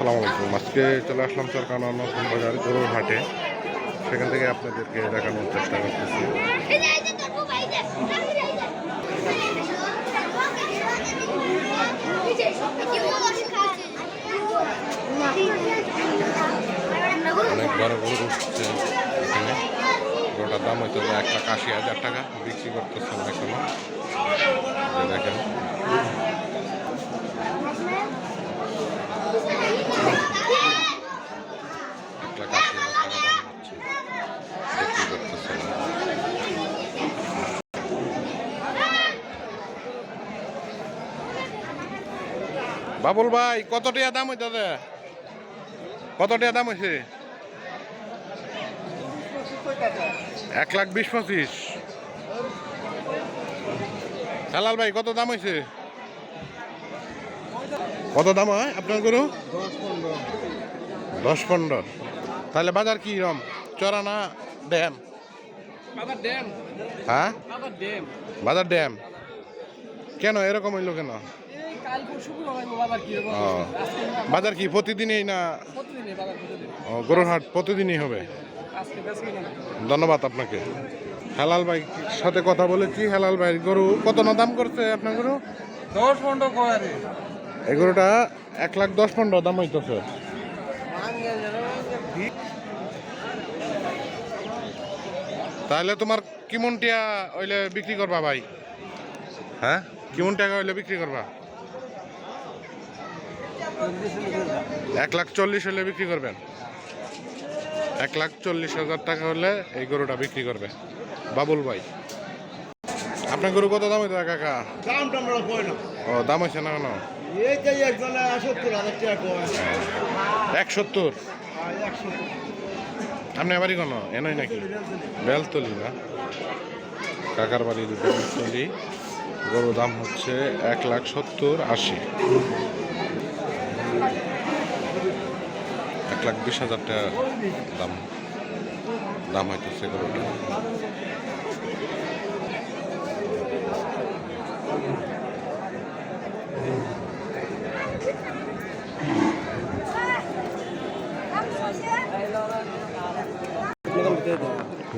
আসসালামু আলাইকুম। আজকে চলে আসলাম সরকার নতুন বাজার গরুর হাটে সেখান থেকে আপনাদেরকে দেখানোর চেষ্টা করতেছি। অনেক বড় গরু উঠছে এখানে। গরুটার দাম হয়তো এক লাখ আশি হাজার টাকা। বিক্রি করতেছেন এখনও। যে দেখেন এক লাখ আশি হাজার টাকা দাম হচ্ছে বিক্রি করতেছেন বাবুল ভাই, কত দাম হইতে কত টাকা দাম হয়েছে এক লাখ বিশ পঁচিশ। হেলাল ভাই, কত দাম হয়েছে কত দাম হয় আপনার গরু? দশ পনেরো। তাহলে বাজার কি রম চড়া না ড্যাম? হ্যাঁ? বাজার ড্যাম। কেন এরকম হইল কেন? বাজার কি প্রতিদিনই না? ও, গরুর হাট প্রতিদিনই হবে? ধন্যবাদ আপনাকে। হেলাল ভাই সাথে কথা বলেছি হেলাল ভাই গরু কত না দাম করছে আপনার গরু? দশ পনেরো গরুটা এক লাখ দশ পনেরো দাম হইতেছে। তাহলে তোমার কিমন টিয়া হইলে বিক্রি করবা ভাই? হ্যাঁ? কিমন টাকা হইলে বিক্রি করবা? এক লাখ চল্লিশ হলে বিক্রি করবেন। এক লাখ চল্লিশ হাজার টাকা হলে এই গরুটা বিক্রি করবে। বাবুল ভাই। আপনার গরু কত দাম হইতে কাকা? না। ও দাম হয়েছে না কেন? এক সত্তর আর আপনি বাড়ি কোনো? এনই নাকি? বেলতলি না? কাকার বাড়ির বেলতলি। গরুর দাম হচ্ছে এক লাখ সত্তর আশি। এক লাখ বিশ হাজার টাকা দাম। দাম হইতেছে গরুটা।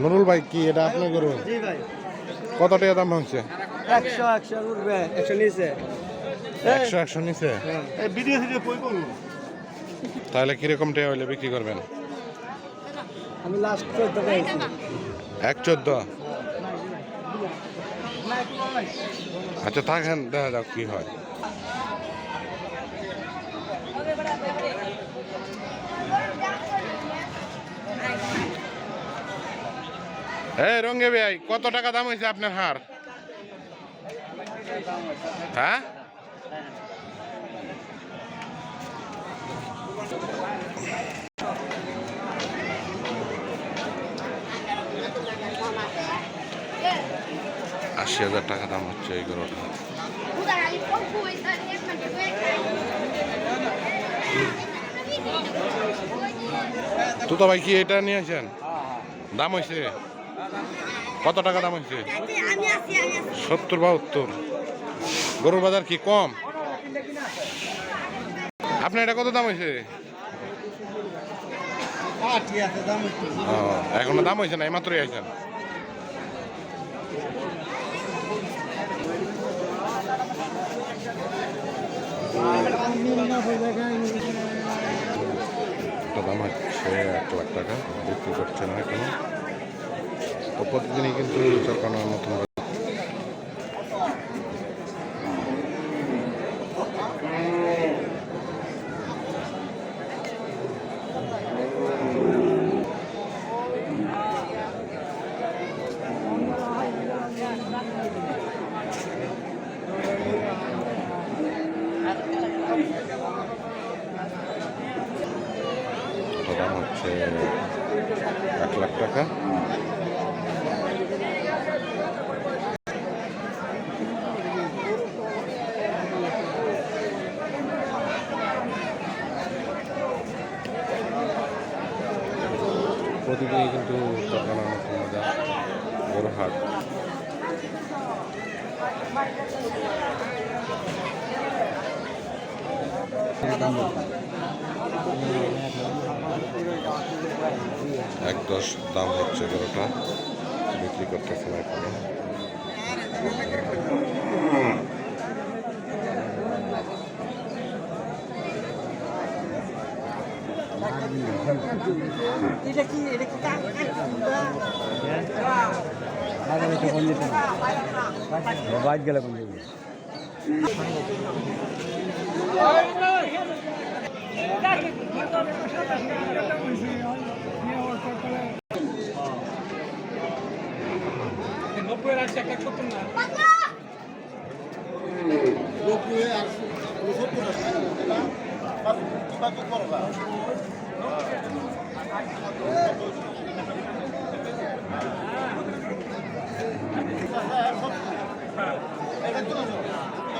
নুরুল ভাই কি এটা আপনার গরু? জি কত টাকা দাম হচ্ছে একশো একশো উঠবে একশো নিচে। একশো নিচে? তাহলে কীরকম টাকা হইলে বিক্রি করবেন? আমি লাস্ট চোদ্দ এক চোদ্দ? আচ্ছা থাকেন দেখা যাক কি হয়। এই রঙ্গে ভাই, কত টাকা দাম হয়েছে আপনার হার? হ্যাঁ? আশি হাজার টাকা দাম হচ্ছে এই গরুটা। তো ভাই কি এটা নিয়ে আসেন? দাম হয়েছে? কত টাকা দাম হয়েছে? সত্তর বাহাত্তর। গরুর বাজার কি কম? আপনার এটা কত দাম হয়েছে? এখনও দাম হয়েছে না এইমাত্রই আইছেন। দাম হচ্ছে এক লাখ টাকা বিক্রি করছে না এখনও তো প্রতিদিনই কিন্তু হচ্ছে এক লাখ টাকা। প্রতিদিনই কিন্তু এক দশ দাম হচ্ছে এগারোটা। বিক্রি করতেছে এখানে এটা কি এটা কি বাজ গেলে কোন নব্বই রাখছে একটা সত্তর না। নব্বই আর সত্তর। এটা তো